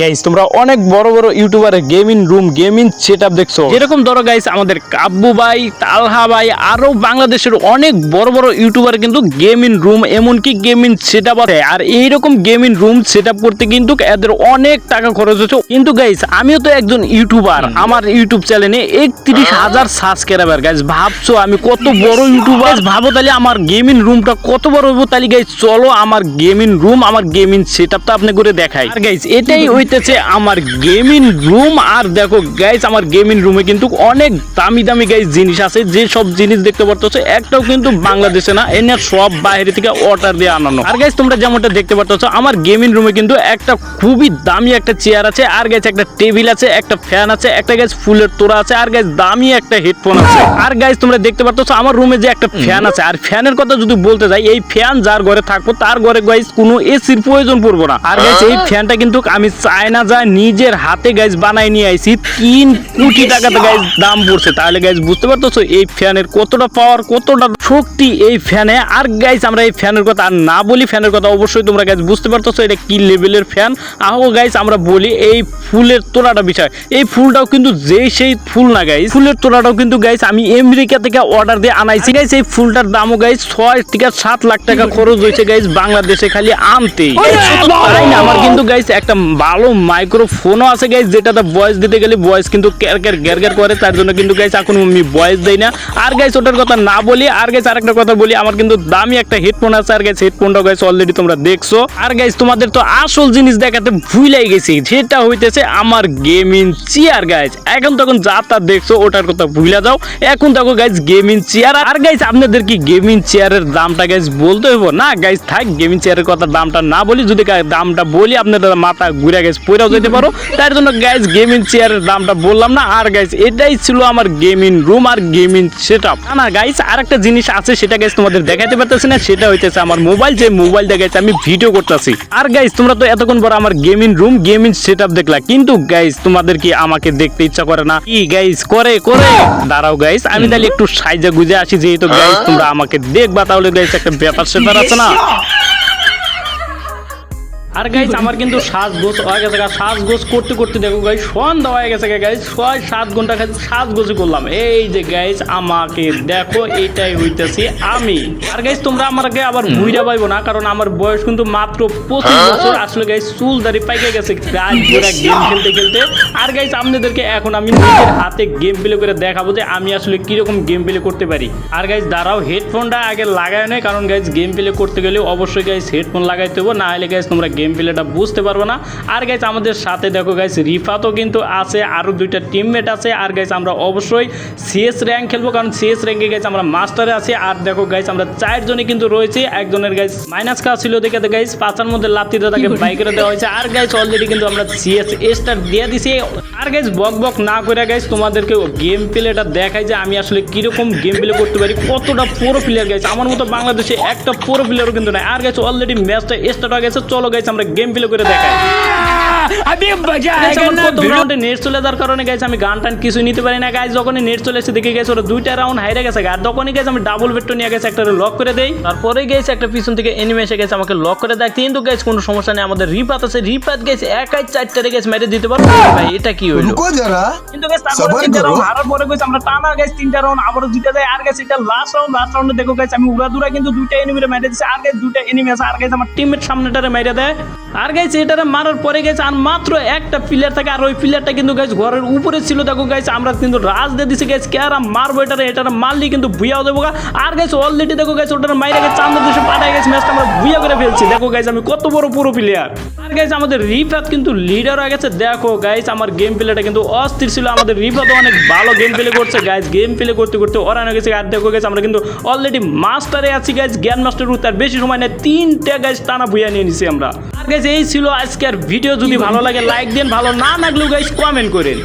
Guys তোমরা অনেক বড় বড় ইউটিউবারের গেমিং রুম গেমিং সেটআপ দেখছ। যেরকম ধরো গাইস আমাদের কাব্বু ভাই তালহা ভাই আরও বাংলাদেশের অনেক বড় বড় ইউটিউবার কিন্তু গেমিং রুম এমনকি গেমিং সেটআপ আছে। আর এইরকম গেমিং রুম সেটআপ করতে কিন্তু এদের অনেক টাকা খরচ হচ্ছে। কিন্তু গাইস আমিও তো একজন ইউটিউবার আমার ইউটিউব চ্যানেলে একত্রিশ হাজার সাবস্ক্রাইবার গাইস ভাবছ আমি কত বড় ইউটিউবার ভাবো তাহলে আমার গেমিং রুমটা কত বড় হইব? তাহলে গাইস চলো আমার গেমিং রুম আমার গেমিং সেটআপটা আপনি করে দেখাই। আর গাইস এটাই হইতেছে আমার গেমিং রুম আর দেখো গাইস আমার গেমিং রুমে কিন্তু অনেক দামি দামি গাইস জিনিস আছে। যে সব জিনিস দেখতে পারতেছো, একটাও কিন্তু বাংলাদেশে না এনে সব বাইরে থেকে অর্ডার দিয়ে আনানো। আর গাইস তোমরা যেমনটা দেখতে পারতেছো, আমার গেমিং রুমে কিন্তু একটা খুবই দামি একটা চেয়ার আছে, আর গাইস একটা টেবিল আছে, একটা ফ্যান আছে, একটা গাইস ফুলের তোড়া আছে, আর গাইস দামি একটা হেডফোন আছে। আর গাইস তোমরা দেখতে পারতেছো, আমার রুমে যে একটা ফ্যান আছে। আর ফ্যানের কথা যদি বলতে যাই, এই ফ্যান যার ঘরে থাকব, তার ঘরে গাইস কোনো এসির প্রয়োজন পড়ব না। আর গাইস এই ফ্যানটা কিন্তু আমি চায়না যায় নিজের হাতে গাইস বানাই নিয়ে আইছি তিন কোটি টাকাতে গাইস দাম পড়ছে। তাহলে গাইস বুঝতে পারতেছো এই ফ্যানের কতটা পাওয়ার কতটা শক্তি এই ফ্যানে। আর গাইস আমরা এই ফ্যানের কথা আর না বলি ফ্যানের কথা অবশ্যই তোমরা গাইস বুঝতে পারতেছো এটা কি লেভেলের ফ্যান আহো গাইস আমরা বলি এই ফুলের তোড়াটা বিষয়। এই ফুলটাও কিন্তু যেই সেই ফুল না গাইস ফুলের তোড়াটাও কিন্তু গাইস আমি আমেরিকা থেকে অর্ডার দিয়ে আনাইছি। গাইস এই ফুলটার দামও গাইস ছয় থেকে সাত লাখ টাকা খরচ হয়েছে গাইস বাংলাদেশে খালি আনতেই। তাই আমার কিন্তু গাইস একটা ভালো মাইক্রোফোনও আছে গাইস যেটাতে ভয়েস দিতে গেলে ভয়েস কিন্তু ক্যার ক্যার গ্যার গ্যার করে, তার জন্য কিন্তু গাইস এখন আমি ভয়েস দেই না। আর গাইস ওটার কথা না বলি, আর গাইস আরেকটা কথা বলি, আমার কিন্তু দামি একটা হেডফোন আছে, আর গাইস হেডফোনটা গাইস অলরেডি তোমরা দেখছ। আর গাইস তোমাদের তো আসল জিনিস দেখাতে ভুলাই গেছি সেটা হইতেছে আমার গেমিং চেয়ার গাইস এখন তখন যা তা দেখছ, ওটার কথা ভুলে যাও। এখন দেখো গাইস গেমিং চেয়ার আর গাইস আপনাদের কি গেমিং চেয়ারের দামটা গাইস বলতে হইব? না গাইস থাক গেমিং চেয়ারের কথা দামটা না বলি, যদি দামটা বলি, আপনাদের মাথা ঘুরে গেছে পড়েও যেতে পারো। তার জন্য গাইস গেমিং চেয়ারের দামটা বললাম না। আর গাইস এটাই ছিল আমার গেমিং রুম আর গেমিং সেটআপ না গাইস আর একটা জিনিস আছে, সেটা গাইস তোমাদের দেখাতে পারতেছি না, সেটা হইতেছে আমার মোবাইল যে মোবাইল দিয়ে আমি ভিডিও করতেছি। আর গাইস তোমরা তো এতক্ষণ পর আমার গেমিং রুম গেমিং সেটআপ দেখলা। কিন্তু গাইস তোমাদের কি আমাকে দেখতে ইচ্ছা করে না? কি গাইস করে করে? দাঁড়াও গাইস আমি তাহলে একটু সাইজা গুজে আসি, যেহেতু গাইস তোমরা আমাকে দেখবা, তাহলে গাইস একটা ব্যাপার স্যাপার আছে না? আর গাইস আমার কিন্তু সাজগোজ হয়ে গেছে সাজগোজ করতে করতে দেখো গাইস সন্ধ্যা হয়ে গেছে গাইস ছয় সাত ঘণ্টা খালি সাজগোজ করলাম। এই যে গাইজ আমাকে দেখো এটাই হইতেছি আমি। আর গাইজ তোমরা আমাকে আবার ভুইরা পাইবো না কারণ আমার বয়স কিন্তু মাত্র পঁচিশ বছর আসলে গাইজ চুল দাড়ি পাইকে গেছে গেম খেলতে খেলতে। আর গাইজ আপনাদেরকে এখন আমি নিজের হাতে গেম প্লে করে দেখাবো যে আমি আসলে কীরকম গেম প্লে করতে পারি। আর গাইস দাঁড়াও হেডফোনটা আগে লাগায় নেই কারণ গাইজ গেম প্লে করতে গেলে অবশ্যই গাইস হেডফোন লাগাইতে হবে না হলে গাইজ তোমরা গেম প্লেটা বুঝতে পারব না। আর গাইস আমাদের সাথে দেখো গাইস রিফাতও কিন্তু আছে আরও দুইটা টিমমেট আছে। আর গাইস আমরা অবশ্যই সিএস র্যাঙ্ক খেলব, কারণ সিএস র্যাঙ্কে গাইস আমরা মাস্টারে আছি। আর দেখো গাইস আমরা চারজনই কিন্তু রয়েছে। একজনের গাইস মাইনাস কাজ ছিল দেখে তো গাইস পাঁচার মধ্যে লাত্তিতে তাকে বাইকের দেওয়া হয়েছে। আর গাইস অলরেডি কিন্তু আমরা সিএস স্টার দিয়ে দিছি। আর গাইস বক বক না করে গাইস তোমাদেরকে গেম প্লেটা দেখাই যে আমি আসলে কীরকম গেম প্লে করতে পারি, কতটা পুরো প্লেয়ার গাইছে আমার মতো বাংলাদেশে একটা প্রো প্লেয়ারও কিন্তু নাই। আর গাইস অলরেডি ম্যাচটা স্টার্ট হয়ে গেছে। চলো গাইস আমরা গেম প্লে করে দেখাই। এটা কি হইল? কিন্তু টানা গেছে তিনটা রাউন্ড আবারও লাস্ট রাউন্ড লাস্ট রাউন্ডে দেখো গেছে আমি দুইটা এনিমিরে মেরে দিছে। আর গেছে দুইটা এনিমি আছে। আর গেছে আমার দেয়। আর গেছে এটারে মারার পরে গেছে আর মাত্র একটা প্লেয়ার থাকে, আর ওই প্লেয়ারটা কিন্তু গাইস ঘরের উপরে ছিল। দেখো গাইস আমরা কিন্তু রাজ দিয়ে দিছি গাইস কে আর মারবো এটারে এটারে মারলি কিন্তু ভুইয়াও দেবো। আর গাইস অলরেডি দেখো গাইস ওটার মাইরে গেছে চান্দের দেশে পাঠায় গেছে ম্যাচটা আমরা ভুইয়া করে ফেলছি। দেখো গাইস আমি কত বড় পুরো প্লেয়ার আর গাইস আমাদের রিফাত কিন্তু লিডার হয়ে গেছে। দেখো গাইস আমার গেম প্লেটা কিন্তু অস্থির ছিল। আমাদের রিফাত অনেক ভালো গেম প্লে করছে। গাইস গেম প্লে করতে করতে ওরা হয়ে গেছে। আর দেখো গাইস আমরা কিন্তু অলরেডি মাস্টারে আছি গাইস জ্ঞান মাস্টার রুত আর বেশি সময় নেই। তিনটা গাইস টানা ভুইয়া নিয়ে নিছি আমরা। আর গাইস এই ছিল আজকের ভিডিও। যদি ভালো লাগে লাইক দেন ভালো না লাগলেও গাইস কমেন্ট করেন।